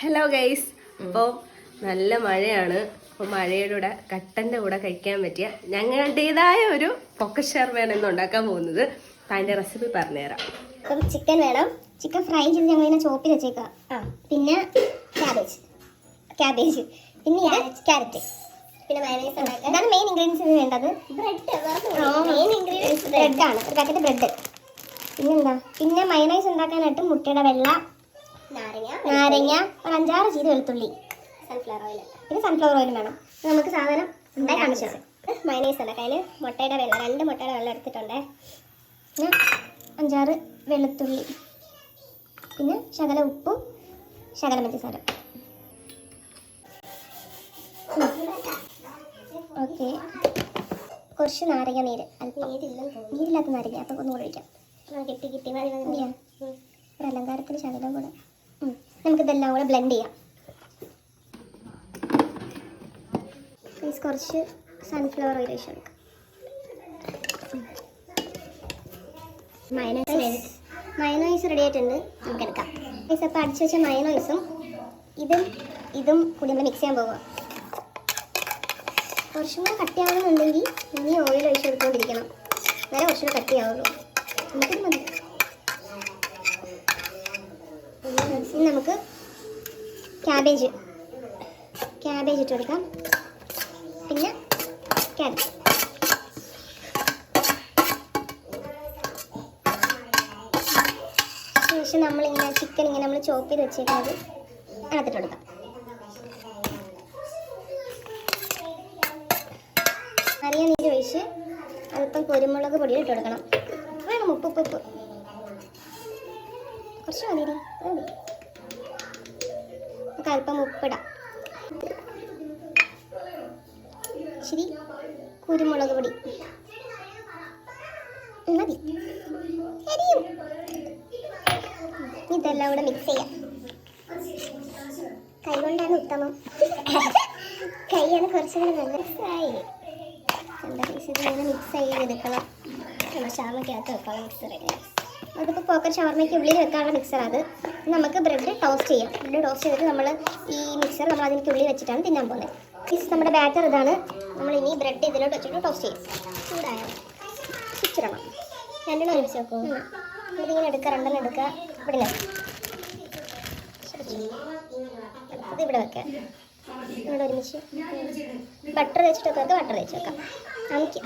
Hello guys അപ്പോൾ നല്ല മഴയാണ്. അപ്പോൾ മഴയുടെ കൂടെ കട്ടന്റെ കൂടെ കഴിക്കാൻ പറ്റിയ ഞങ്ങളുടേതായ ഒരു പൊക്ക ഷർമയാണ് ഇന്ന് ഉണ്ടാക്കാൻ പോകുന്നത്. അപ്പം അതിന്റെ റെസിപ്പി പറഞ്ഞുതരാം. അപ്പം ചിക്കൻ വേണം. ചിക്കൻ ഫ്രൈ ചെയ്ത് ഞങ്ങൾ ഇങ്ങനെ ചോപ്പിൽ വെച്ചേക്കാം ആ. പിന്നെ ക്യാബേജ് ക്യാബേജ് പിന്നെ ക്യാരറ്റ് പിന്നെ മയണൈസ് ഉണ്ടാക്കാൻ. ഇതാണ് മെയിൻ ഇൻഗ്രീഡിയൻസ് വേണ്ടത്. ബ്രെഡ് മെയിൻ ഇൻഗ്രീഡിയൻസ് ബ്രെഡാണ് ആണ്. ഒരു പാക്കറ്റ് ബ്രെഡ് പിന്നെന്താ? പിന്നെ മയണൈസ് ഉണ്ടാക്കാനായിട്ട് മുട്ടയുടെ വെള്ള നാരങ്ങ നാരങ്ങ ഒരു അഞ്ചാറ് ചീര വെളുത്തുള്ളി. സൺഫ്ലവർ ഓയിൽ പിന്നെ സൺഫ്ലവർ ഓയിലും വേണം. നമുക്ക് സാധനം ഉണ്ടായി കാണിച്ചത് മയണൈസ് അല്ല. കയ്യിൽ മുട്ടയുടെ വെള്ളം രണ്ട് മുട്ടയുടെ വെള്ളം എടുത്തിട്ടുണ്ട്. പിന്നെ അഞ്ചാറ് വെളുത്തുള്ളി. പിന്നെ ശകല ഉപ്പും ശകല പഞ്ചസാര ഓക്കെ. കുറച്ച് നാരങ്ങ നീര്. നീരില്ലാത്ത നാരങ്ങ. അപ്പം ഒന്നുകൂടെ ഒഴിക്കാം. കിട്ടി കിട്ടി. മതി ഒരു അലങ്കാരത്തിന് ശകലം കൂടെ. നമുക്കിതെല്ലാം കൂടെ ബ്ലെൻഡ് ചെയ്യാം. പ്ലീസ് കുറച്ച് സൺഫ്ലവർ ഓയിൽ ഒഴിച്ചു കൊടുക്കാം. മയനൈസ് മയനൈസ് റെഡി ആയിട്ടുണ്ട്. നമുക്ക് എടുക്കാം. മീൻസ് അപ്പോൾ അടിച്ചു വെച്ച മയനോയിസും ഇതും ഇതും കൂടി നമ്മൾ മിക്സ് ചെയ്യാൻ പോവുക കുറച്ചും കൂടെ കട്ടിയാവണമെന്നുണ്ടെങ്കിൽ ഇനി ഓയിൽ ഒഴിച്ച് കൊടുത്തുകൊണ്ടിരിക്കണം വേറെ കുറച്ചുകൂടെ കട്ടിയാവുള്ളൂ നമുക്കിത് മതി ഇനി നമുക്ക് ക്യാബേജ് ക്യാബേജ് ഇട്ട് കൊടുക്കാം. പിന്നെ ക്യാരറ്റ് ശേഷം നമ്മളിങ്ങനെ ചിക്കൻ ഇങ്ങനെ നമ്മൾ ചോപ്പ് ചെയ്ത് വെച്ചേക്കുന്നത് അതിനകത്തിട്ട് കൊടുക്കാം. അറിയ നീര് ഒഴിച്ച് അല്പം കുരുമുളക് പൊടി ഇട്ട് കൊടുക്കണം. വേണം ഉപ്പ് ഉപ്പ് ഉപ്പ്. കുറച്ച് മതി. മതി നമുക്ക് അല്പം ഉപ്പിടാം. ശരി കുരുമുളക് പൊടി. മതി. എരിയും. ഇതെല്ലാം കൂടെ മിക്സ് ചെയ്യാം. കൈ കൊണ്ടാണ് ഉത്തമം. കൈയാണ് കുറച്ചുകൂടെ നല്ല മിക്സായി എന്താ മിക്സ് ചെയ്ത് മിക്സ് ചെയ്തെടുക്കണം നമ്മൾ വെക്കണം. മിക്സ് മിക്സർ അതിപ്പോൾ പോക്കറ്റ് ഷവർമ്മയ്ക്ക് ഉള്ളിൽ വെക്കാനുള്ള മിക്സർ അത്. നമുക്ക് ബ്രെഡ് ടോസ്റ്റ് ചെയ്യാം. ബ്രെഡ് ടോസ്റ്റ് ചെയ്തിട്ട് നമ്മൾ ഈ മിക്സർ നമ്മൾ അതിന്റെ ഉള്ളിൽ വെച്ചിട്ടാണ് തിന്നാൻ പോകുന്നത്. ഈ നമ്മുടെ ബാറ്റർ ഇതാണ്. നമ്മൾ ഇനി ബ്രെഡ് ഇതിലോട്ട് വെച്ചിട്ട് ടോസ്റ്റ് ചെയ്യും. ചൂടായ? സ്വിച്ചിടണം രണ്ടെണ്ണം ഒരുമിച്ച് വെക്കും. ഇതിങ്ങനെ എടുക്കുക രണ്ടെണ്ണം എടുക്കുക. ഇവിടെ അത് ഇവിടെ വെക്കാം. ഇവിടെ ഒരുമിച്ച്. ബട്ടർ തേച്ചിട്ടൊക്കെ വെക്കാം. ബട്ടർ തേച്ച് വെക്കാം. നമുക്ക്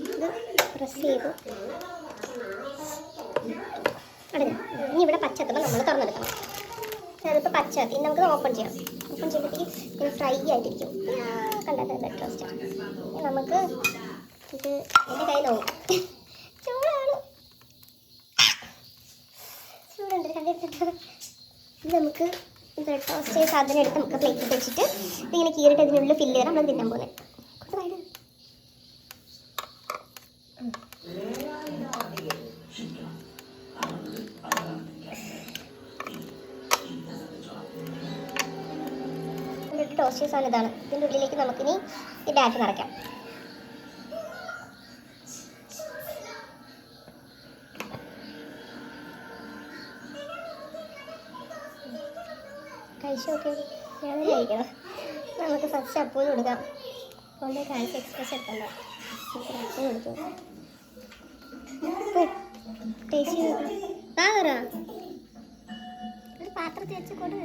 ഇത് പ്രസ് ചെയ്തു. ഇവിടെ പച്ചത്തുമ്പോൾ നമ്മൾ തുറന്നെടുക്കണം. അതിപ്പോൾ പച്ച നമുക്ക് ഓപ്പൺ ചെയ്യാം ഓപ്പൺ ചെയ്യുമ്പോഴത്തേക്ക് ഇത് ഫ്രൈ ആയിട്ടിരിക്കും. കണ്ടാൽ ടോസ്റ്റ് നമുക്ക് ഇത് എന്റെ കയ്യിൽ നോക്കും. ചൂടാണ്. ചൂടുണ്ട് നമുക്ക് ബ്രെഡ് ടോസ്റ്റ് സാധനം എടുത്ത് നമുക്ക് പ്ലേറ്റിൽ വെച്ചിട്ട് ഇതിങ്ങനെ കീറിട്ട് അതിനുള്ളിൽ ഫില്ല് ചെയ്യണം നമ്മൾ തിന്നാൻ പോകുന്നത് ചെയ്ത സാധനം ഇതാണ്. ഇതിന്റെ ഉള്ളിലേക്ക് നമുക്കിനി ഈ ബാറ്റ് നിറയ്ക്കാം. നമുക്ക് ഫസ്റ്റ് അപ്പൂന് കൊടുക്കാം. അതുകൊണ്ട് കാണിച്ച് എക്സ്പ്രസ് എടുക്കണ്ട. പാത്രത്തിൽ വെച്ച് കൊടു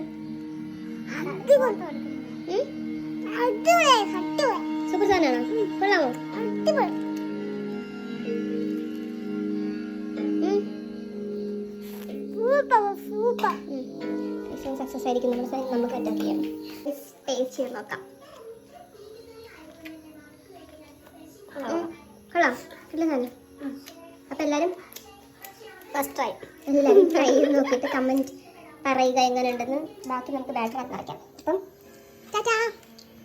സൂപ്പർ സാധനമാണോ. കൊള്ളാമോ? നോക്കാം. ഫസ്റ്റ് ട്രൈ എല്ലാവരും ട്രൈ ചെയ്ത് നോക്കിയിട്ട് കമന്റ് പറയുക എങ്ങനെയുണ്ടെന്ന്. ബാക്കി നമുക്ക് ബാറ്റർ നിറയ്ക്കാം അപ്പം 佳佳